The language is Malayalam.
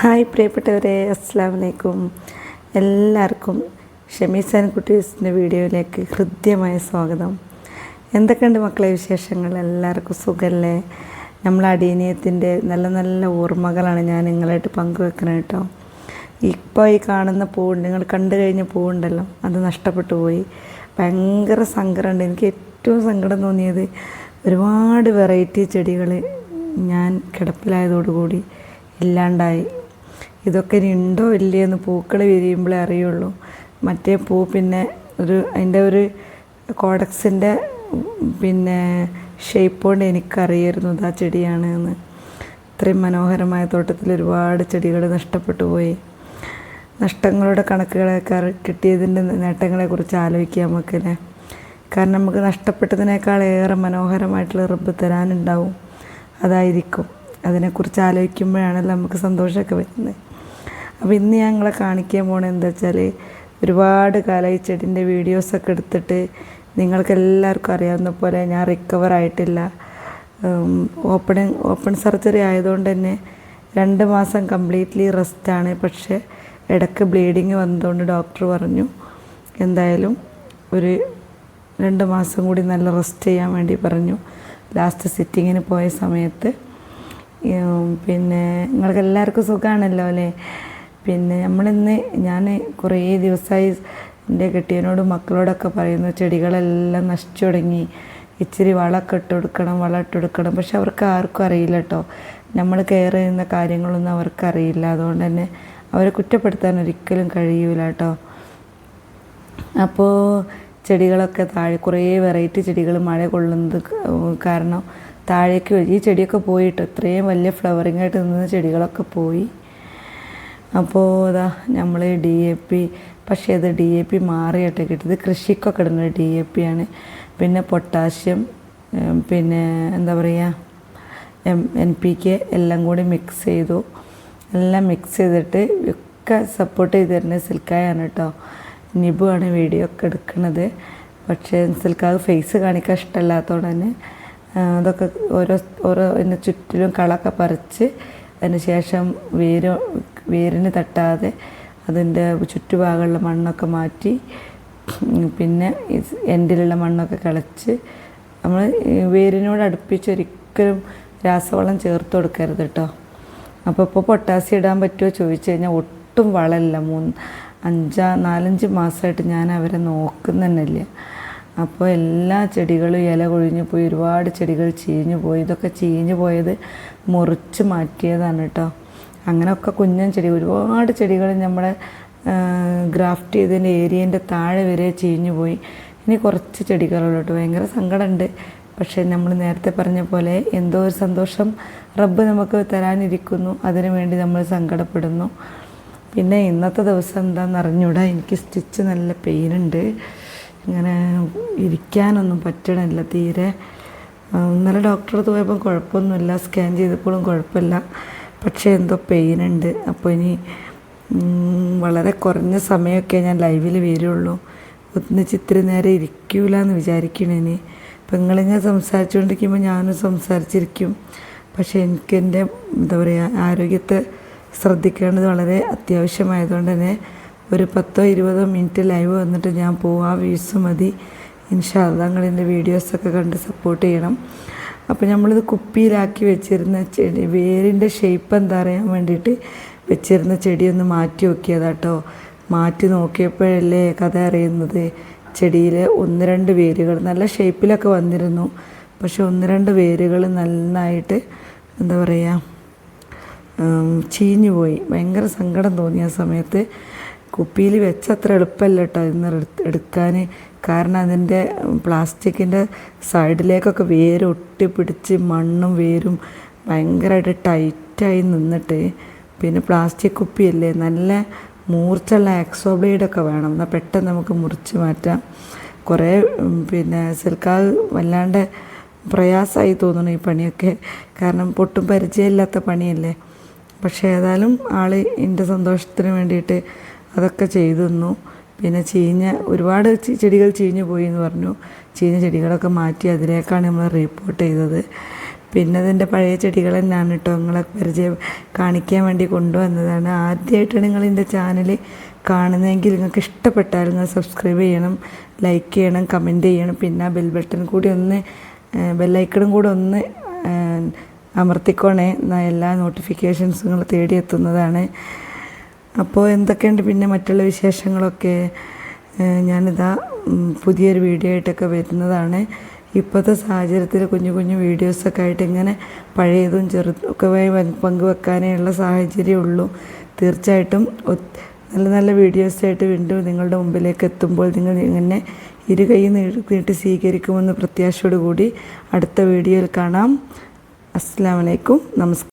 ഹായ് പ്രിയപ്പെട്ടവരെ അസ്സാം വലൈക്കും എല്ലാവർക്കും ഷമീസാൻ കുട്ടീസിന്റെ വീഡിയോയിലേക്ക് ഹൃദ്യമായ സ്വാഗതം. എന്തൊക്കെയുണ്ട് മക്കളെ വിശേഷങ്ങൾ? എല്ലാവർക്കും സുഖമല്ലേ നമ്മളെ അടീനീയത്തിന്റെ നല്ല നല്ല ഓർമ്മകളാണ് ഞാൻ നിങ്ങളായിട്ട് പങ്കുവെക്കുന്നത് കേട്ടോ. ഇപ്പോൾ ഈ കാണുന്ന പൂവുണ്ട് നിങ്ങൾ കണ്ടു കഴിഞ്ഞ പൂവുണ്ടല്ലോ അത് നഷ്ടപ്പെട്ടു പോയി. ഭയങ്കര സങ്കടമുണ്ട്. എനിക്ക് ഏറ്റവും സങ്കടം തോന്നിയത് ഒരുപാട് വെറൈറ്റി ചെടികൾ ഞാൻ കിടപ്പിലായതോടുകൂടി ഇല്ലാണ്ടായി. ഇതൊക്കെ ഇനി ഉണ്ടോ ഇല്ലയോ എന്ന് പൂക്കൾ വിരിയുമ്പോഴേ അറിയുള്ളൂ. മറ്റേ പൂ പിന്നെ ഒരു അതിന്റെ ഒരു കോഡക്സിന്റെ പിന്നെ ഷേപ്പ് കൊണ്ട് എനിക്കറിയായിരുന്നു ഇതാ ചെടിയാണ് എന്ന് ഇത്രയും മനോഹരമായ തോട്ടത്തിൽ ഒരുപാട് ചെടികൾ നഷ്ടപ്പെട്ടു പോയി. നഷ്ടങ്ങളുടെ കണക്കുകളൊക്കെ കിട്ടിയതിന്റെ നേട്ടങ്ങളെക്കുറിച്ച് ആലോചിക്കുക നമുക്കല്ലേ കാരണം നമുക്ക് നഷ്ടപ്പെട്ടതിനേക്കാൾ ഏറെ മനോഹരമായിട്ടുള്ള റബ്ബ് തരാനുണ്ടാവും. അതായിരിക്കും. അതിനെക്കുറിച്ച് ആലോചിക്കുമ്പോഴാണല്ലോ നമുക്ക് സന്തോഷമൊക്കെ വരുന്നത്. അപ്പോൾ ഇന്ന് ഞങ്ങളെ കാണിക്കാൻ പോണത് എന്താ വെച്ചാൽ ഒരുപാട് കാലമായി ചെടിന്റെ വീഡിയോസൊക്കെ എടുത്തിട്ട് നിങ്ങൾക്ക് എല്ലാവർക്കും അറിയാവുന്ന പോലെ ഞാൻ റിക്കവർ ആയിട്ടില്ല. ഓപ്പണിങ് ഓപ്പൺ സർജറി ആയതുകൊണ്ട് തന്നെ രണ്ട് മാസം കംപ്ലീറ്റ്ലി റെസ്റ്റാണ് പക്ഷേ ഇടയ്ക്ക് ബ്ലീഡിങ് വന്നതുകൊണ്ട് ഡോക്ടർ പറഞ്ഞു എന്തായാലും ഒരു രണ്ട് മാസം കൂടി നല്ല റെസ്റ്റ് ചെയ്യാൻ വേണ്ടി പറഞ്ഞു. ലാസ്റ്റ് സിറ്റിങ്ങിന് പോയ സമയത്ത്. പിന്നെ നിങ്ങൾക്ക് എല്ലാവർക്കും സുഖമാണല്ലോ അല്ലേ? പിന്നെ നമ്മളിന്ന് ഞാൻ കുറേ ദിവസമായി എന്റെ കെട്ടിയനോടും മക്കളോടൊക്കെ പറയുന്നു ചെടികളെല്ലാം നശിച്ചു തുടങ്ങി. ഇച്ചിരി വളമൊക്കെ ഇട്ട് കൊടുക്കണം വളം ഇട്ട് കൊടുക്കണം. പക്ഷെ അവർക്ക് ആർക്കും അറിയില്ല കേട്ടോ. നമ്മൾ കെയർ ചെയ്യുന്ന കാര്യങ്ങളൊന്നും അവർക്ക് അറിയില്ല. അതുകൊണ്ട് തന്നെ അവരെ കുറ്റപ്പെടുത്താൻ ഒരിക്കലും കഴിയൂല കേട്ടോ. അപ്പോൾ ചെടികളൊക്കെ താഴെ കുറേ വെറൈറ്റി ചെടികൾ മഴ കൊള്ളുന്നത് കാരണം താഴേക്ക് ഈ ചെടിയൊക്കെ പോയിട്ട് ഇത്രയും വലിയ ഫ്ലവറിങ് ആയിട്ട് നിന്ന ചെടികളൊക്കെ പോയി. അപ്പോൾ ഇതാ നമ്മൾ ഡി എ പി പക്ഷേ അത് ഡി എ പി മാറിയിട്ട് കിട്ടിയത് കൃഷിക്കൊക്കെ ഇടുന്ന ഡി എ പി ആണ്. പിന്നെ പൊട്ടാഷ്യം പിന്നെ എന്താ പറയുക എം എൻ പി കെ എല്ലാം കൂടി മിക്സ് ചെയ്തു. എല്ലാം മിക്സ് ചെയ്തിട്ട് ഒക്കെ സപ്പോർട്ട് ചെയ്ത് തരുന്നത് സിൽക്കായാണ് കേട്ടോ നിബു ആണ് വീഡിയോ ഒക്കെ എടുക്കുന്നത് പക്ഷേ സിൽക്കാവ് ഫേസ് കാണിക്കാൻ ഇഷ്ടമല്ലാത്തതുകൊണ്ട് തന്നെ അതൊക്കെ ഓരോ ഓരോ അതിന്റെ ചുറ്റിലും കളൊക്കെ പറിച്ച് അതിന് ശേഷം വേര് വേരിന് തട്ടാതെ അതിന്റെ ചുറ്റുഭാഗമുള്ള മണ്ണൊക്കെ മാറ്റി പിന്നെ എൻഡിലുള്ള മണ്ണൊക്കെ കിളച്ച് നമ്മൾ വേരിനോട് അടുപ്പിച്ച് ഒരിക്കലും രാസവളം ചേർത്ത് കൊടുക്കരുത് കേട്ടോ അപ്പോൾ ഇപ്പോൾ പൊട്ടാസ്യം ഇടാൻ പറ്റുമോ ചോദിച്ചു കഴിഞ്ഞാൽ ഒട്ടും വളമില്ല മൂന്ന് അഞ്ചാ നാലഞ്ച് മാസമായിട്ട് ഞാൻ അവരെ നോക്കുന്നില്ല അപ്പോൾ എല്ലാ ചെടികളും ഇല കൊഴിഞ്ഞു പോയി ഒരുപാട് ചെടികൾ ചീഞ്ഞു പോയി. ഇതൊക്കെ ചീഞ്ഞു പോയത് മുറിച്ച് മാറ്റിയതാണ് കേട്ടോ അങ്ങനെയൊക്കെ കുഞ്ഞൻ ചെടി ഒരുപാട് ചെടികൾ നമ്മൾ ഗ്രാഫ്റ്റ് ചെയ്തതിന്റെ ഏരിയന്റെ താഴെ വരെ ചീഞ്ഞു പോയി. ഇനി കുറച്ച് ചെടികളുള്ളൂ ഭയങ്കര സങ്കടമുണ്ട്. പക്ഷേ നമ്മൾ നേരത്തെ പറഞ്ഞ പോലെ എന്തോ ഒരു സന്തോഷം റബ്ബ് നമുക്ക് തരാനിരിക്കുന്നു. അതിനു വേണ്ടി നമ്മൾ സങ്കടപ്പെടുന്നു. പിന്നെ ഇന്നത്തെ ദിവസം എന്താണെന്ന് അറിഞ്ഞൂടാ. എനിക്ക് സ്റ്റിച്ച് നല്ല പെയിനുണ്ട്. ഇങ്ങനെ ഇരിക്കാനൊന്നും പറ്റണില്ല തീരെ. ഇന്നലെ ഡോക്ടറെ പോയപ്പോൾ കുഴപ്പമൊന്നുമില്ല. സ്കാൻ ചെയ്തപ്പോഴും കുഴപ്പമില്ല. പക്ഷേ എന്തോ പെയിനുണ്ട്. അപ്പോൾ ഇനി വളരെ കുറഞ്ഞ സമയമൊക്കെ ഞാൻ ലൈവിൽ വരുള്ളൂ. ഒന്നിച്ച് ഇത്തിരി നേരം ഇരിക്കൂല എന്ന് വിചാരിക്കണം ഇനി. അപ്പം നിങ്ങളിങ്ങനെ സംസാരിച്ചുകൊണ്ടിരിക്കുമ്പോൾ ഞാനും സംസാരിച്ചിരിക്കും. പക്ഷേ എനിക്ക് എന്റെ എന്താ പറയുക ആരോഗ്യത്തെ ശ്രദ്ധിക്കേണ്ടത് വളരെ അത്യാവശ്യമായതുകൊണ്ട് തന്നെ ഒരു പത്തോ ഇരുപതോ മിനിറ്റ് ലൈവ് വന്നിട്ട് ഞാൻ പോവും ആ വ്യൂസ് മതി. ഇൻഷാല്ല നിങ്ങൾ എന്റെ വീഡിയോസൊക്കെ കണ്ട് സപ്പോർട്ട് ചെയ്യണം. അപ്പോൾ നമ്മളിത് കുപ്പിയിലാക്കി വെച്ചിരുന്ന ചെടി വേരിന്റെ ഷേപ്പ് എന്താ അറിയാൻ വേണ്ടിയിട്ട് വെച്ചിരുന്ന ചെടിയൊന്ന് മാറ്റി നോക്കിയതാട്ടോ. മാറ്റി നോക്കിയപ്പോഴല്ലേ കഥ അറിയുന്നത്. ചെടിയിൽ ഒന്ന് രണ്ട് വേരുകൾ നല്ല ഷേപ്പിലൊക്കെ വന്നിരുന്നു. പക്ഷെ ഒന്ന് രണ്ട് വേരുകൾ നന്നായിട്ട് എന്താ പറയുക ചീഞ്ഞു പോയി. ഭയങ്കര സങ്കടം തോന്നി ആ സമയത്ത് കുപ്പിയിൽ വെച്ചത്ര എളുപ്പമല്ല കേട്ടോ ഇന്ന് എടുക്കാൻ കാരണം അതിന്റെ പ്ലാസ്റ്റിക്കിന്റെ സൈഡിലേക്കൊക്കെ വേര് ഒട്ടിപ്പിടിച്ച് മണ്ണും വേരും ഭയങ്കരമായിട്ട് ടൈറ്റായി നിന്നിട്ട് പിന്നെ പ്ലാസ്റ്റിക് കുപ്പിയല്ലേ നല്ല മൂർച്ചുള്ള എക്സോബ്ലേഡൊക്കെ വേണം. എന്നാൽ പെട്ടെന്ന് നമുക്ക് മുറിച്ച് മാറ്റാം. കുറേ പിന്നെ സിൽക്കാവ് വല്ലാണ്ട് പ്രയാസമായി തോന്നുന്നു ഈ പണിയൊക്കെ. കാരണം പൊട്ടും പരിചയമില്ലാത്ത പണിയല്ലേ. പക്ഷേ ഏതായാലും ആൾ എന്റെ സന്തോഷത്തിന് വേണ്ടിയിട്ട് അതൊക്കെ ചെയ്തു തന്നു. പിന്നെ ചീഞ്ഞ ഒരുപാട് ചെടികൾ ചീഞ്ഞു പോയി എന്ന് പറഞ്ഞു. ചീഞ്ഞ ചെടികളൊക്കെ മാറ്റി അതിലേക്കാണ് നമ്മൾ റിപ്പോർട്ട് ചെയ്തത്. പിന്നെ അതിന്റെ പഴയ ചെടികൾ തന്നെയാണ് കേട്ടോ നിങ്ങളെ പരിചയം കാണിക്കാൻ വേണ്ടി കൊണ്ടുവന്നതാണ്. ആദ്യമായിട്ടാണ് നിങ്ങൾ എന്റെ ചാനൽ കാണുന്നതെങ്കിൽ നിങ്ങൾക്ക് ഇഷ്ടപ്പെട്ടാൽ നിങ്ങൾ സബ്സ്ക്രൈബ് ചെയ്യണം ലൈക്ക് ചെയ്യണം കമന്റ് ചെയ്യണം. പിന്നെ ബെൽ ബട്ടൺ കൂടി ഒന്ന് ബെല്ലൈക്കണും കൂടി ഒന്ന് അമർത്തിക്കോണേ. എല്ലാ നോട്ടിഫിക്കേഷൻസും നിങ്ങൾ തേടിയെത്തുന്നതാണ് അപ്പോൾ എന്തൊക്കെയുണ്ട് പിന്നെ മറ്റുള്ള വിശേഷങ്ങളൊക്കെ? ഞാനിതാ പുതിയൊരു വീഡിയോ ആയിട്ടൊക്കെ വരുന്നതാണ്. ഇപ്പോഴത്തെ സാഹചര്യത്തിൽ കുഞ്ഞു കുഞ്ഞു വീഡിയോസൊക്കെ ആയിട്ട് ഇങ്ങനെ പഴയതും ചെറുതൊക്കെ പങ്കുവെക്കാനേ ഉള്ള സാഹചര്യമുള്ളൂ തീർച്ചയായിട്ടും നല്ല നല്ല വീഡിയോസായിട്ട് വീണ്ടും നിങ്ങളുടെ മുമ്പിലേക്ക് എത്തുമ്പോൾ നിങ്ങൾ ഇങ്ങനെ ഇരു കൈ നീട്ടി സ്വീകരിക്കുമെന്ന് പ്രത്യാശയോടുകൂടി അടുത്ത വീഡിയോയിൽ കാണാം. അസ്സാം വലൈക്കും നമസ്കാരം